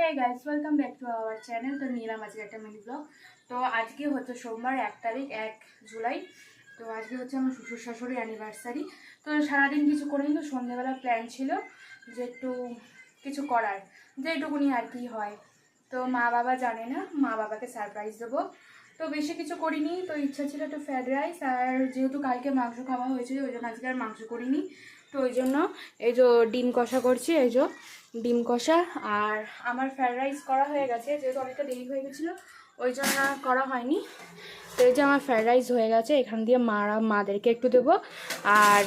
Hey guys welcome back to our channel তো নিলাম আজকে একটা মিনি ব্লগ তো আজকে হচ্ছে সোমবার, এক তারিখ, এক জুলাই। তো আজকে হচ্ছে আমার শ্বশুর শাশুড়ির অ্যানিভার্সারি তো সারাদিন কিছু করিনি, তো সন্ধ্যেবেলা প্ল্যান ছিল যে একটু কিছু করার। যে যেটুকুনি আর কি হয়। তো মা বাবা জানে না, মা বাবাকে সারপ্রাইজ দেবো। তো বেশি কিছু করিনি, তো ইচ্ছা ছিল একটু ফ্রায়েড রাইস আর যেহেতু কালকে মাংস খাওয়া হয়েছিল, ওই জন্য আজকে আর মাংস করিনি। তো ওই জন্য এই যে ডিম কষা করছি, এই যে ডিম কষা আর আমার ফ্রায়েড রাইস করা হয়ে গেছে, যেহেতু অনেকটা দেরি হয়ে গেছিল, ওই জন্য করা হয়নি। তো এই যে আমার ফ্রায়েড রাইস হয়ে গেছে, এখান দিয়ে মারা মাদেরকে একটু দেবো আর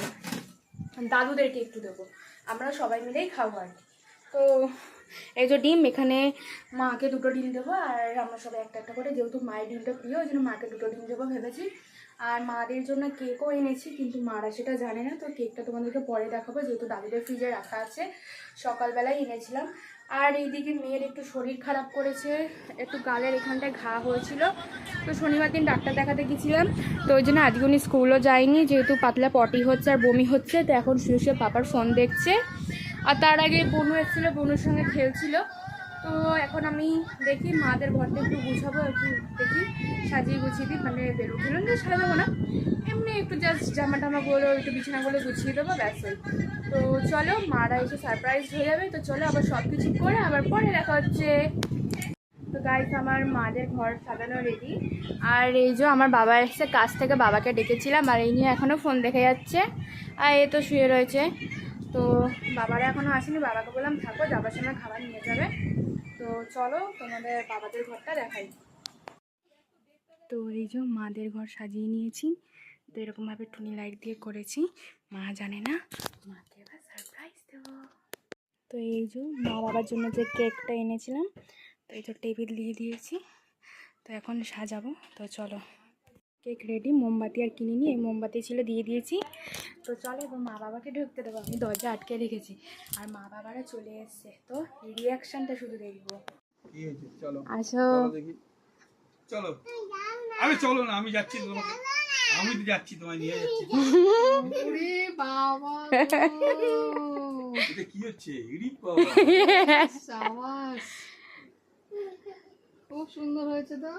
দাদুদেরকে একটু দেবো। আমরা সবাই মিলেই খাব আর কি। তো এই যে ডিম, এখানে মাকে দুটো ডিম দেবো আর আমরা সবাই একটা একটা করে, যেহেতু মায়ের ডিমটা প্রিয়, ওই জন্য মাকে দুটো ডিম দেবো ভেবেছি। আর মাদের জন্য কেকও এনেছি, কিন্তু মারা সেটা জানে না, তো কেকটা তোমাদেরকে পরে দেখাবো, যেহেতু দাদুদের ফ্রিজে রাখা আছে, সকালবেলায় এনেছিলাম। আর এইদিকে মেয়ের একটু শরীর খারাপ করেছে, একটু গালের এখানটায় ঘা হয়েছিল, তো শনিবার দিন ডাক্তার দেখাতে গেছিলাম, তো ওই জন্য আজকে উনি স্কুলও যায়নি, যেহেতু পাতলা পটি হচ্ছে আর বমি হচ্ছে, তো এখন শুয়ে শুয়ে পাপার ফোন দেখছে। আর তার আগে বনু এসেছিল, বনুর সঙ্গে খেলছিল। তো এখন আমি দেখি, মাদের ঘরটা একটু গুছাবো, একটু দেখি, সাজিয়ে গুছিয়ে দিই মানে বেরো ফেলুন তো সাজাবো না। এমনি একটু জাস্ট জামা টামাগুলো একটু বিছানাগুলো গুছিয়ে দেবো, ব্যাস ওই তো চলো, মারা এসে সারপ্রাইজ হয়ে যাবে। তো চলো আবার সব কিছু করে আবার পরে দেখা হচ্ছে। গাইস আমার মাদের ঘর সাজানো রেডি আর এই যে আমার বাবা এসে কাজ থেকে বাবাকে ডেকেছিলাম, আর এই নিয়ে এখনও ফোন দেখে যাচ্ছে। আর এ তো শুয়ে রয়েছে। তো বাবারা এখনও আসেনি, বাবাকে বললাম, থাকো যাবার সময় খাবার নিয়ে যাবে। তো চলো, তোমাদের বাবাদের ঘরটা দেখাই। তো এই যে মাদের ঘর সাজিয়ে নিয়েছি। তো এরকমভাবে টুনি লাইট দিয়ে করেছি। মা জানে না, মাকে এবার সারপ্রাইজ দেবো। তো এই যে মা বাবার জন্য যে কেকটা এনেছিলাম এই তো টেবিল দিয়ে দিয়েছি। তো এখন সাজাবো। তো চলো কেক রেডি মোমবাতি আর কিনিনি এই মোমবাতি ছিল দিয়ে দিয়েছি। তো চলো এবার মা বাবাকে ঢুকতে দেবো। আমি দরজা আটকে রেখেছি। আর মা বাবারা চলে এসছে। তো রিয়াকশানটা শুধু দেখব। চলো। আসো। চলো দেখি। চলো। না আমি যাচ্ছি তোমাকে। আমি তো যাচ্ছি তোমায় নিয়ে যাচ্ছি। বাবা এটা কি হচ্ছে? বাবা। খুব সুন্দর হয়েছে তো।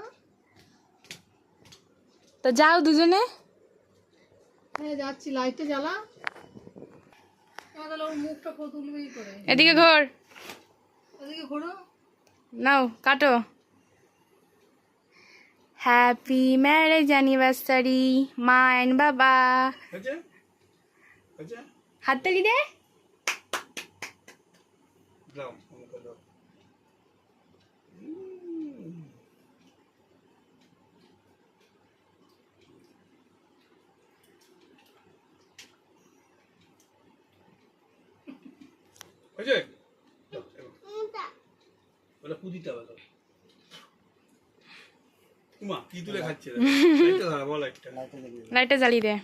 তো যাও দুজনে। হ্যাঁ যাচ্ছি লাইটটা জ্বালা। তোমার তাহলে ওর মুখটা তুলবেই করে। এদিকে ঘর। ওদিকে ঘোরো। নাও কাটো। হ্যাপি ম্যারেজ অ্যানিভার্সারি মা অ্যান্ড বাবা। হয়েছে? হাততালি দে? দাও। হয়েছে। ওটা কুদিতে হবে তো উমা কি তুলে খাচ্ছে লাইটটা ধরা বল একটা লাইটটা জ্বালিয়ে দে।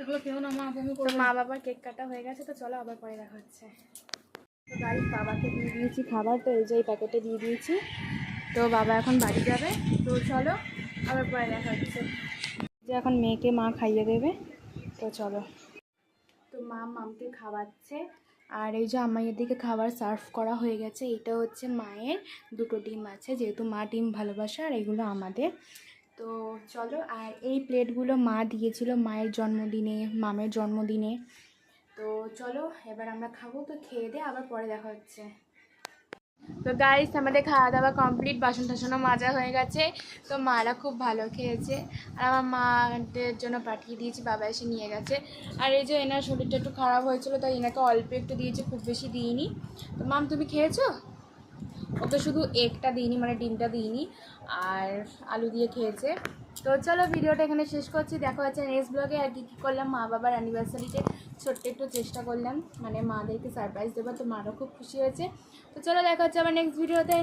এগুলো কেউ না মা বমি তো করবে। মা বাবার কেক কাটা হয়ে গেছে তো চলো আবার পরে দেখা হচ্ছে। তো গাড়ি বাবাকে দিয়ে দিয়েছি খাবার তো এই যে এই প্যাকেটে দিয়ে দিয়েছি। তো বাবা এখন বাড়ি যাবে তো চলো আবার পরে দেখা হচ্ছে। যে এখন মেয়েকে মা খাইয়ে দেবে তো চলো। তো মা মামকে খাওয়াচ্ছে। আর এই যে আমার দিকে খাবার সার্ভ করা হয়ে গেছে, এটা হচ্ছে মায়ের। দুটো ডিম আছে, যেহেতু মা ডিম ভালোবাসে আর এগুলো আমাদের। তো চলো, আর এই প্লেটগুলো মা দিয়েছিল মায়ের জন্মদিনে, মামের জন্মদিনে। তো চলো, এবার আমরা খাব, তো খেয়ে দিয়ে আবার পরে দেখা হচ্ছে। তো গাইস আমাদের খাওয়া দাওয়া কমপ্লিট বাসন টাসনও মাজা হয়ে গেছে। তো মারা খুব ভালো খেয়েছে। আর আমার মাদের জন্য পাঠিয়ে দিয়েছি, বাবা এসে নিয়ে গেছে। আর এই যে এনার শরীরটা একটু খারাপ হয়েছিল, তাই এনাকে অল্প একটু দিয়েছি, খুব বেশি দিইনি। তো মাম তুমি খেয়েছো? ও তো শুধু এগটা দিইনি মানে ডিমটা দিইনি, আর আলু দিয়ে খেয়েছে। তো চলো ভিডিওটা এখানে শেষ করছি। দেখা হচ্ছে নেক্সট ব্লগে আর কি কী করলাম, মা বাবার অ্যানিভার্সারিতে ছোট্ট একটু চেষ্টা করলাম। মানে মাদেরকে সারপ্রাইজ দেবো, তো মারও খুব খুশি হয়েছে। তো চলো দেখা হচ্ছে আবার নেক্সট ভিডিওতে